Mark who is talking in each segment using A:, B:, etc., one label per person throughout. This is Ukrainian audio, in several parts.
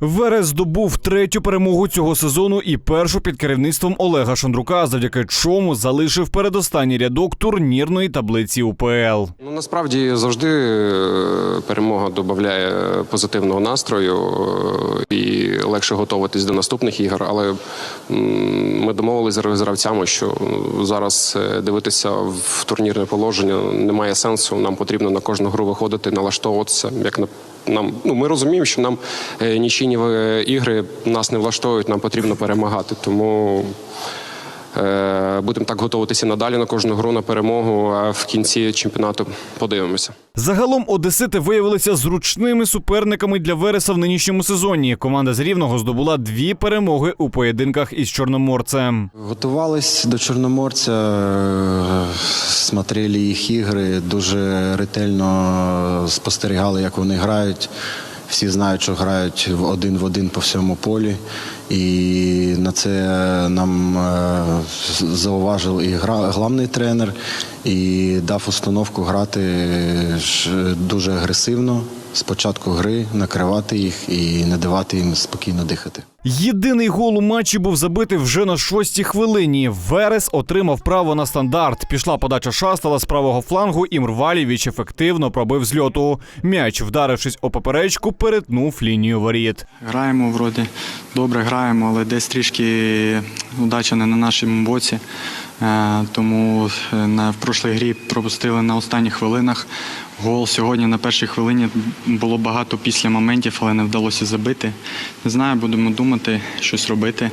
A: Верес здобув третю перемогу цього сезону і першу під керівництвом Олега Шандрука, завдяки чому залишив передостанній рядок турнірної таблиці УПЛ.
B: Ну насправді завжди е, перемога додає позитивного настрою е, і легше готуватись до наступних ігор. Але ми домовилися з гравцями, що зараз е, дивитися в турнірне положення немає сенсу. Нам потрібно на кожну гру виходити, налаштовуватися. Як на нам, ну ми розуміємо, що нам е, нічийні е, ігри нас не влаштовують, нам потрібно перемагати. Тому будемо так готуватися надалі на кожну гру на перемогу. А в кінці чемпіонату подивимося.
A: Загалом одесити виявилися зручними суперниками для Вереса в нинішньому сезоні. Команда з Рівного здобула дві перемоги у поєдинках із Чорноморцем.
C: Готувались до Чорноморця, е, смотрели їх ігри, дуже ретельно спостерігали, як вони грають. Всі знають, що грають один в один по всьому полі. І на це нам е, зауважив і гра- главний тренер, і дав установку грати ж дуже агресивно з початку гри, накривати їх і не давати їм спокійно дихати.
A: Єдиний гол у матчі був забитий вже на шостій хвилині. Верес отримав право на стандарт. Пішла подача шастала з правого флангу, і Мрвалівіч ефективно пробив з льоту. М'яч, вдарившись о поперечку, перетнув лінію воріт.
D: Граємо вроді добре граємо, але десь трішки удача не на нашому боці. Е, Тому е, на в прошлій грі пропустили на останніх хвилинах. Гол сьогодні на першій хвилині було багато після моментів, але не вдалося забити. Не знаю, будемо думати, щось робити.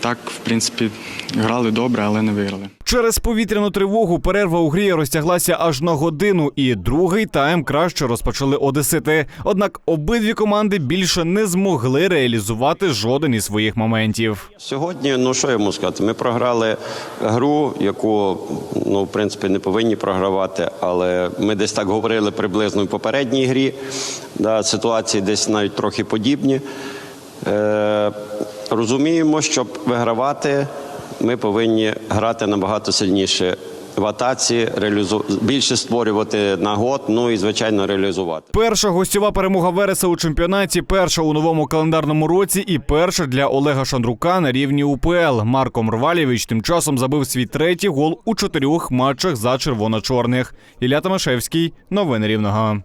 D: Так, в принципі, грали добре, але не виграли.
A: Через повітряну тривогу перерва у грі розтяглася аж на годину, і другий тайм краще розпочали одесити. Однак обидві команди більше не змогли реалізувати жоден із своїх моментів.
E: Сьогодні, ну що я можу сказати, ми програли гру, яку ну, в принципі не повинні програвати, але ми десь так говорили приблизно в попередній грі. Да, ситуації десь навіть трохи подібні. Е, розуміємо, щоб вигравати, ми повинні грати набагато сильніше в атаці, реалізу... більше створювати нагод, ну і звичайно реалізувати.
A: Перша гостьова перемога Вереса у чемпіонаті, перша у новому календарному році і перша для Олега Шандрука на рівні УПЛ. Марко Мрвалєвич тим часом забив свій третій гол у чотирьох матчах за червоно-чорних. Ілля Томашевський. Новини Рівного.